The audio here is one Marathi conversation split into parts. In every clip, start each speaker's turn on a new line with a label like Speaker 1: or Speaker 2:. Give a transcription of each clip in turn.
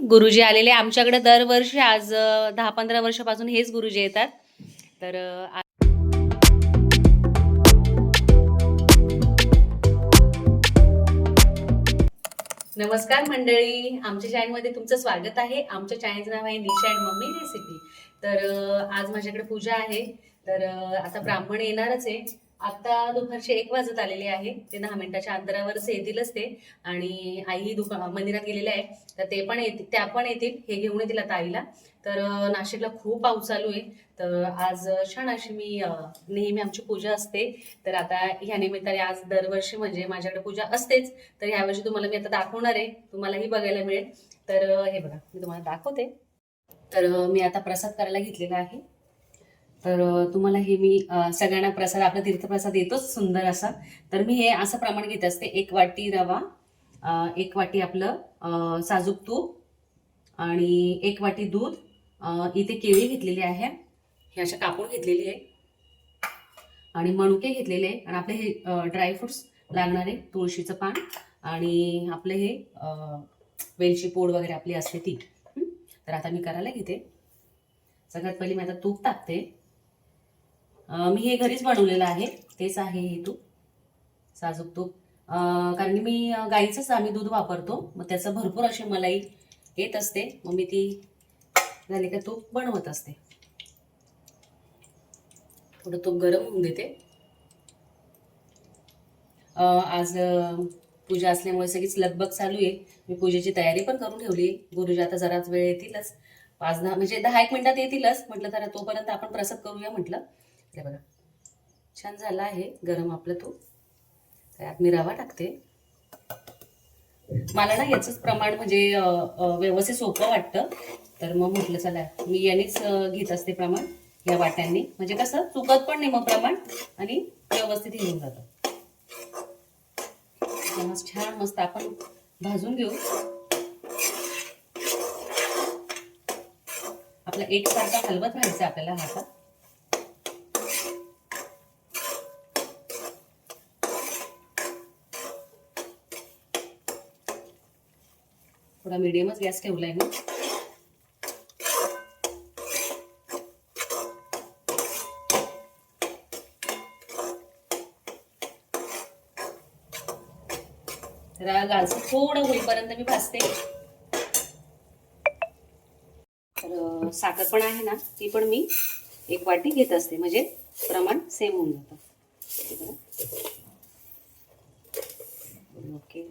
Speaker 1: गुरुजी आलेले. आमच्याकडे दरवर्षी आज दहा पंधरा वर्षापासून हेच गुरुजी येतात. तर नमस्कार मंडळी. आमच्या चॅनलमध्ये तुमचं स्वागत आहे. आमच्या चॅनलचं नाव आहे निशा अँड मम्मी रेसिपी. तर आज माझ्याकडे पूजा आहे. तर आता ब्राह्मण येणारच आहे. आता दुपारचे एक वाजत आलेले आहे. ते दहा मिनिटाच्या अंतरावरच येतीलच ते आणि आई दुका मंदिरात गेलेले आहे तर ते पण येतील त्या पण येतील हे घेऊन येतील आता आईला. तर नाशिकला खूप पाऊस चालू आहे. तर आज छान अशी मी नेहमी आमची पूजा असते. तर आता ह्या निमित्ताने आज दरवर्षी म्हणजे माझ्याकडे पूजा असतेच. तर ह्यावर्षी तुम्हाला मी आता दाखवणार आहे. तुम्हालाही बघायला मिळेल. तर हे बघा मी तुम्हाला दाखवते. तर मी आता प्रसाद करायला घेतलेला आहे. तर तुम्हाला हे मी सगळ्यांना प्रसाद आपला तीर्थप्रसाद येतोच सुंदर असा. तर मी हे असं प्रमाण घेत असते. एक वाटी रवा एक वाटी आपलं साजूक तूप आणि एक वाटी दूध. इथे केळी घेतलेली आहे. हे अशा कापून घेतलेली आहे. आणि मणुके घेतलेले आहे. आणि आपले हे ड्रायफ्रुट्स लागणारे तुळशीचं पान आणि आपलं हे वेलची पूड वगैरे आपली असते ती. तर आता मी करायला घेते. सगळ्यात पहिली मी आता तूप टाकते मी हे घरीच बनवलेलं आहे. तेच आहे हे तूप साजूक तूप कारण मी गाईचंच आम्ही दूध वापरतो. मग त्याचं भरपूर अशी मलाई येत असते. मग मी ती झाली का तूप बनवत असते. थोडं तूप गरम होऊन देते. आज पूजा असल्यामुळे सगळीच लगबग चालू आहे. मी पूजेची तयारी पण करून ठेवली गुरुजी आता जराच वेळ येतीलच. पाच दहा म्हणजे दहा एक मिनिटात येतीलच. म्हटलं तर तोपर्यंत आपण प्रसाद करूया म्हटलं. हे बघा. छान झालं आहे गरम आपलं तो. त्यात मी रवा टाकते. मला ना याचंच प्रमाण म्हणजे व्यवस्थित सोपं वाटतं. तर मग म्हटलं चला मी यानेच घेत असते प्रमाण या वाट्यांनी. म्हणजे कसं चुकत पण नाही मग प्रमाण आणि व्यवस्थित घेऊन जातं. छान मस्त आपण भाजून घेऊ. आपला एकसारखा हलवत राहायचा आपल्याला हातात. थोडा मिडियमच गॅस ठेवलाय मी तर गाजर थोडं होईपर्यंत मी भाजते. तर साखर पण आहे ना ती पण मी एक वाटी घेत असते. म्हणजे प्रमाण सेम होऊन जातं. ओके.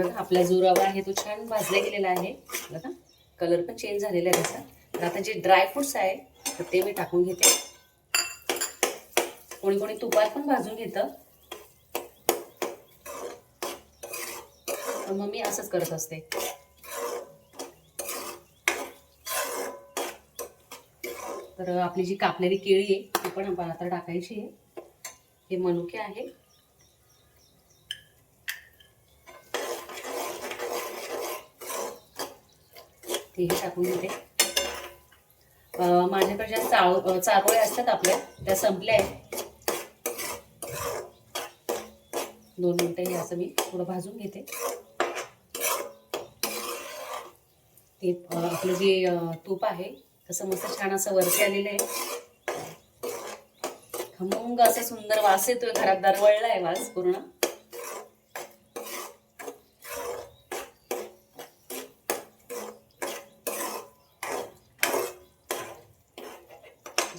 Speaker 1: बघा आपला जो रवा आहे तो छान भाजला गेलेला आहे. बघा कलर पण चेंज झालेला आहे त्याचा. तर आता जे ड्रायफ्रुट्स आहे तर ते मी टाकून घेते. कोणी कोणी तुपात पण भाजून घेतं. तर मग मी असंच करत असते. तर आपली जी कापलेली केळी आहे ती पण आपण आता टाकायची आहे. हे मनुके आहे. तेही टाकून घेते माझ्याकडे ज्या चाळ चारोळे असतात आपल्या त्या संपल्या आहेत. दोन मिनटं हे असं मी थोडं भाजून घेते. ते आपलं जे तूप आहे तसं मस्त छान असं वरती आलेलं आहे. खमंग असं सुंदर वास येतोय घरात दरवळला आहे वास पूर्ण.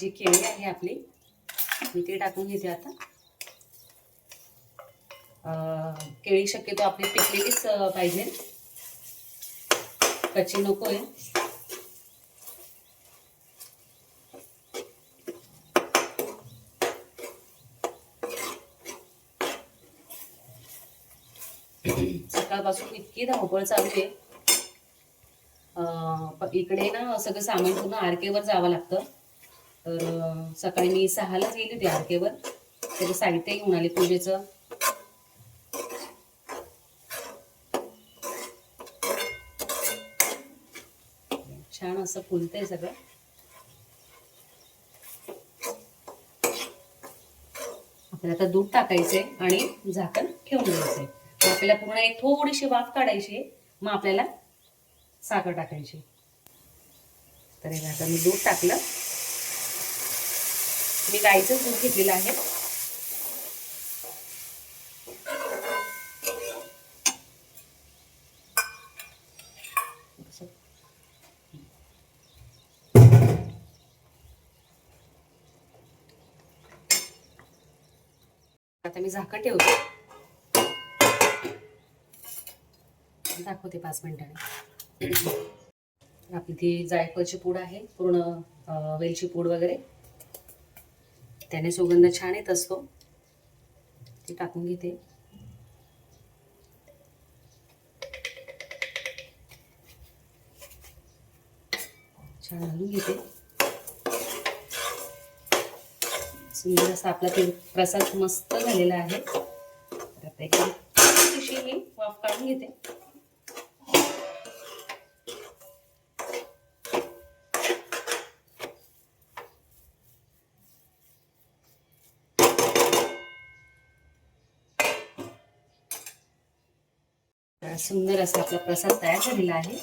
Speaker 1: जी केळी आहे आपली मी ती टाकून घेते आता. केळी शक्यतो आपली पिकलेलीच पाहिजे. कच्ची नको आहे. सकाळपासून इतकी धावपळ चालू आहे. इकडे ना सगळं सामान पूर्ण आरकेवर जावं लागतं. तर सकाळी मी सहालाच गेली होती आरकेवर. तर साहित्य घेऊन आले पूजेचं. छान असं फुलतंय सगळं. आपल्याला आता दूध टाकायचंय आणि झाकण ठेवून द्यायचंय. मग आपल्याला पूर्ण एक थोडीशी वाफ काढायची मग आपल्याला साखर टाकायची तर हे आता मी दूध टाकलं. मी गाईचंच दूध घेतलेलं आहे. आता मी झाकण ठेवते. दाखवते पाच मिनिटांनी. आपली ती जायफळची पूड आहे पूर्ण वेलची पूड वगैरे. त्याने सुगंध छान येत असतो. ते टाकून घेते. छान घालून घेते. सुंदर असा आपला ते प्रसाद मस्त झालेला आहे. आता एक वाफ काढून घेते. सुंदर असा आपला प्रसाद तयार झालेला आहे.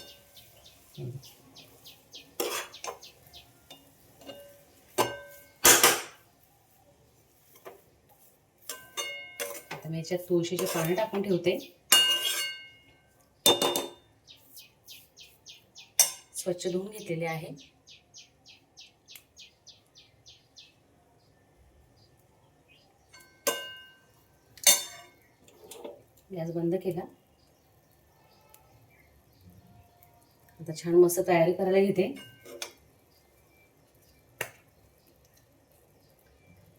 Speaker 1: आता मी याच्यात तुळशीचे पानं टाकून ठेवते. स्वच्छ धुवून घेतलेले आहे. गॅस बंद केला. आता छान मस्त तयारी करायला घेते.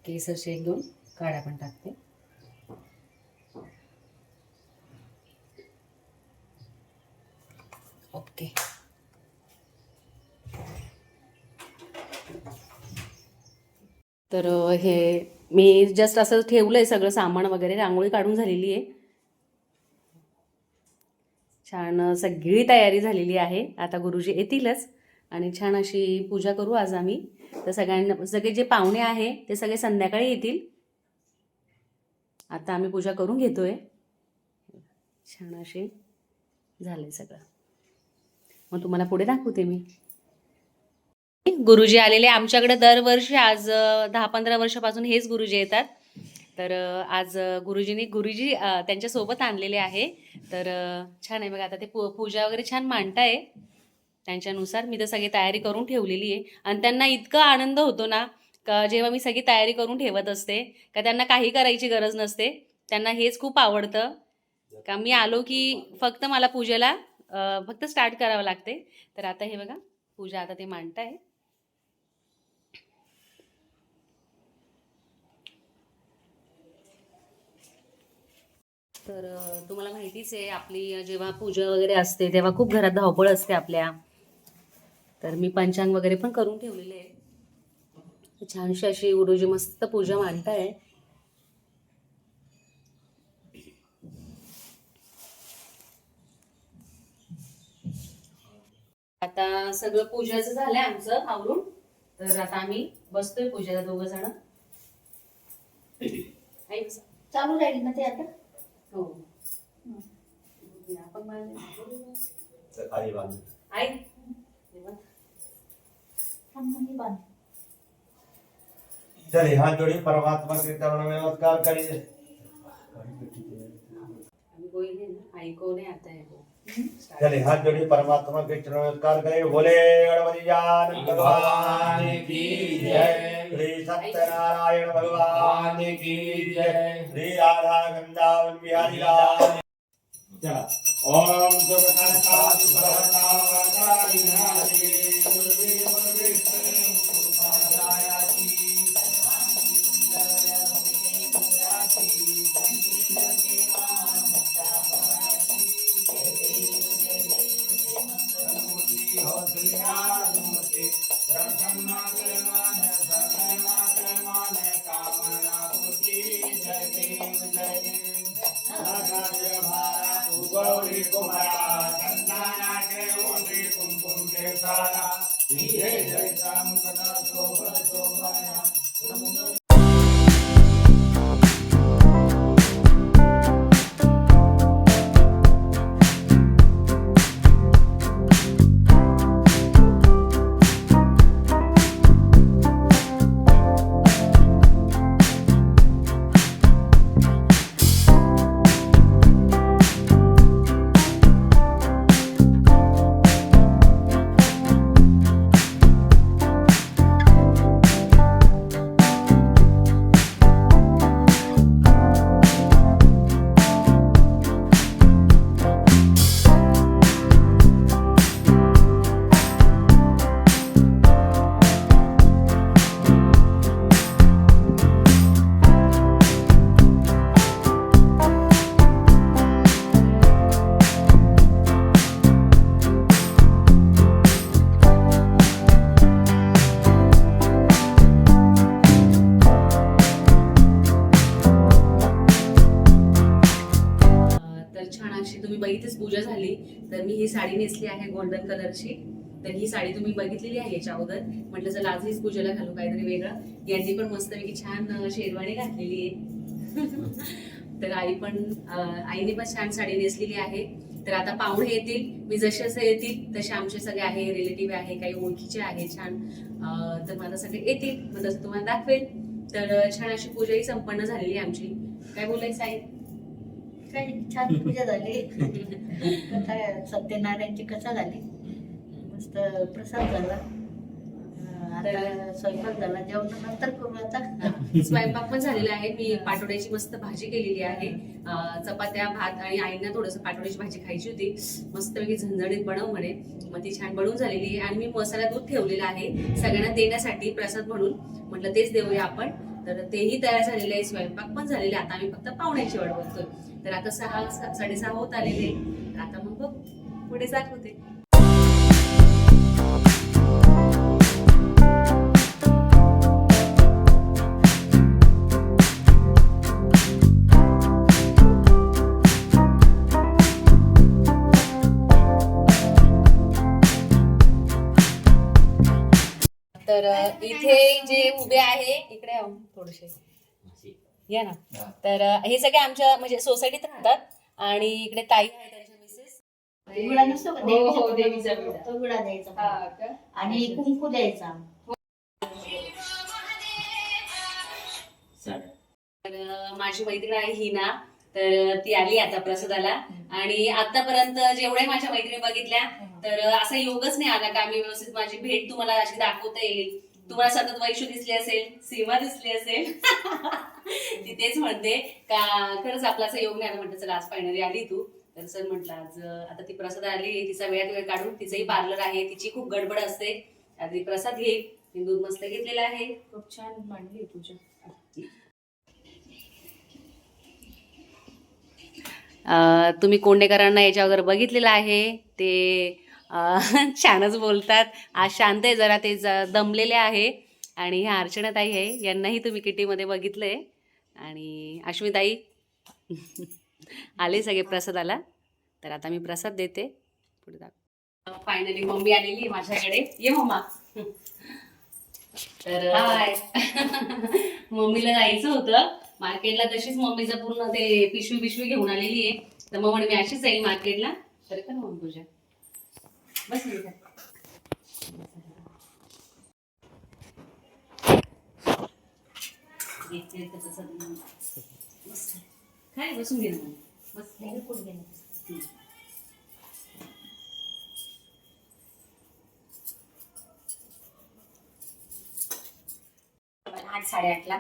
Speaker 1: केसर शेक दोन काड्या पण टाकते. ओके. तर हे मी जस्ट असं ठेवलंय सगळं सामान वगैरे रांगोळी काढून झालेली आहे. छान सगळी तयारी झालेली आहे. आता गुरुजी येतीलच आणि छान अशी पूजा करू आज आम्ही. तर सगळ्यांना सगळे जे पाहुणे आहे ते सगळे संध्याकाळी येतील. आता आम्ही पूजा करून घेतोय. छान असे झाले सगळं. मग तुम्हाला पुढे दाखवते मी. गुरुजी आलेले आमच्याकडे दरवर्षी आज दहा पंधरा वर्षापासून हेच गुरुजी येतात. तर आज गुरुजींनी गुरुजी त्यांच्यासोबत आणलेले आहे. तर छान आहे. बघा आता ते पू पूजा वगैरे छान मांडताय. त्यांच्यानुसार मी तर सगळी तयारी करून ठेवलेली आहे. आणि त्यांना इतका आनंद होतो ना का जेव्हा मी सगळी तयारी करून ठेवत असते का त्यांना काही करायची गरज नसते. त्यांना हेच खूप आवडतं. का मी आलो की फक्त मला पूजेला फक्त स्टार्ट करावं लागते. तर आता हे बघा पूजा आता ते मांडताय. तर तुम्हाला माहितीच आहे आपली जेव्हा पूजा वगैरे असते तेव्हा खूप घरात धावपळ असते आपल्या. तर मी पंचांग वगैरे पण करून ठेवलेले आहे छानशी अशी गुरुजी मस्त पूजा मांडताय. आता सगळं पूजाचं झालंय आमचं आवरून. तर आता आम्ही बसतोय पूजेला दोघ जण.
Speaker 2: चालू राहील ना ते आता?
Speaker 1: हो. आपण
Speaker 3: बांध.
Speaker 1: आई.
Speaker 3: हाथ जोड़िए परमात्मा के चरण में नमस्कार करिए
Speaker 1: आम्ही गोइले ना आई को नहीं आता है वो
Speaker 3: चलिए हाथ जोड़िए परमात्मा के चरण में नमस्कार करिए बोले गणपति जान. भगवान की जय. श्री सत्यनारायण भगवान की जय। श्री राधा वृंदावन बिहारी लाल चला। ओम सुबकांतादि
Speaker 1: गौरी कुमारा चंदना देव श्री कुमकुम देवतारा नेसली आहे गोल्डन कलरची तर ही साडी तुम्ही बघितलेली आहे याच्या अगोदर म्हटलं चला आज हीच पूजेला घालू काहीतरी वेगळं. यांनी पण मस्तपैकी छान शेरवाणी घातलेली आहे. तर आई पण आईने पण छान साडी नेसलेली आहे. तर आता पाहुणे येतील मी जसे असे येतील तसे आमचे सगळे आहे रिलेटिव्ह आहे काही ओळखीचे आहे छान. तर माझा सगळे येतील मग तसं तुम्हाला दाखवेल. तर छान अशी पूजाही संपन्न झालेली आहे आमची. काय बोलायचं आहे
Speaker 2: काही छान पूजा झाली. कथा सत्यनारायणची कथा झाली. मस्त प्रसाद झाला. आता स्वयंपाक झाला. जेवणानंतर करू आता.
Speaker 1: स्वयंपाक पण झालेला आहे. मी पाटोड्याची मस्त भाजी केलेली आहे. चपात्या भात आणि आईना थोडस पाटोड्याची भाजी खायची होती. मस्तपैकी झणझणीत बनव म्हणे. मग ती छान बनवून झालेली आहे. आणि मी मसाला दूध ठेवलेला आहे. सगळ्यांना देण्यासाठी प्रसाद म्हणून. म्हटलं तेच देऊया आपण. तर तेही तयार झालेले आहे. स्वयंपाक पण झालेले आहे. आता आम्ही फक्त पाहुण्याची वाट बघतोय. तर आता सहा साडेसहा होत आलेले आता मग बघ. पुढे जात होते तर इथे जे उभे आहे इकडे थोडेसे. या ना. तर हे सगळे आमच्या म्हणजे सोसायटीत राहतात. आणि इकडे ताई आहे त्यांच्या मिसेस
Speaker 2: विडा नसतो का
Speaker 1: हो, हो,
Speaker 2: देवीचा?
Speaker 1: देवीचा विडा.
Speaker 2: तो विडा द्यायचा. आणि कुंकू द्यायचा.
Speaker 1: तर माझी मैत्रीण आहे हिना. तर ती आली आता प्रसादाला. आणि आतापर्यंत जेवढ्या माझ्या मैत्रिणी बघितल्या तर असा योगच नाही आला का मी व्यवस्थित माझी भेट तुम्हाला अशी दाखवता येईल. तुम्हाला सतत वैशू दिसली असेल सीमा दिसली असेल. ती तेच म्हणते. का खरंच आपला असा योग नाही म्हटलं चला आज फायनली आली तू. तर सर म्हटलं आज आता ती प्रसाद आली तिचा वेळात वेळ काढून तिचंही पार्लर आहे तिची खूप गडबड असते. आता ती प्रसाद घेईल मी दूध मस्त घेतलेलं आहे. खूप छान मांडली अ, तुम्ही कोंडेकरांना याच्या वगैरे बघितलेलं आहे. ते छानच बोलतात. आज शांत आहे जरा ते ज- दमलेले आहे. आणि ह्या अर्चनाताई आहे यांनाही तुम्ही किटीमध्ये बघितलंय. आणि अश्विताई आले सगळे प्रसादाला. तर आता मी प्रसाद देते. पुढे दाखव फायनली मम्मी आलेली आहे माझ्याकडे. ये मम्मा तर हाय. मम्मीला जायचं होतं. मार्केटला तशीच मम्मीचं पूर्ण ते पिशवी पिशवी घेऊन आलेली आहे. तर मग म्हणे मी अशीच जाईल मार्केटला. तर का मग तुझ्या. बस. काय बसून घे. बस.
Speaker 4: आठ साडेआठला.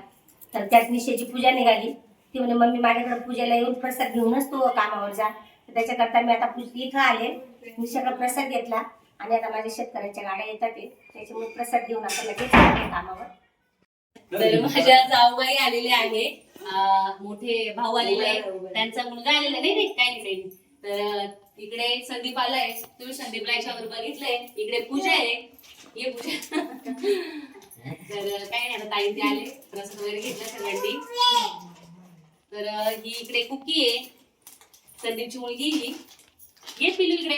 Speaker 4: तर त्यात निशेची पूजा निघाली. ती म्हणे मम्मी माझ्याकडे पूजेला येऊन प्रसाद घेऊनच तू कामावर जा. त्याच्याकरता मी आता इथं आले. निशाकडे प्रसाद घेतला. आणि आता माझ्या शेतकऱ्यांच्या गाड्या येतात ते त्याच्यामुळे प्रसाद घेऊन आता लगेच कामावर.
Speaker 1: तर माझ्या जाऊबाई आलेले आहे. अं, मोठे भाऊ आलेले त्यांचा मुलगा आलेला नाही नाही काही नाही काही नाही. तर इकडे संदीप आलाय. तुम्ही संदीपला याच्यावर बघितलंय. इकडे पूजा आहे. ये पूजा. तर काही नाही आता ताई ते आले. प्रसाद वगैरे घेतला सगळ्यांनी. तर ही इकडे कुकी आहे. संदीपची मुलगी ही. ये पिलू इकडे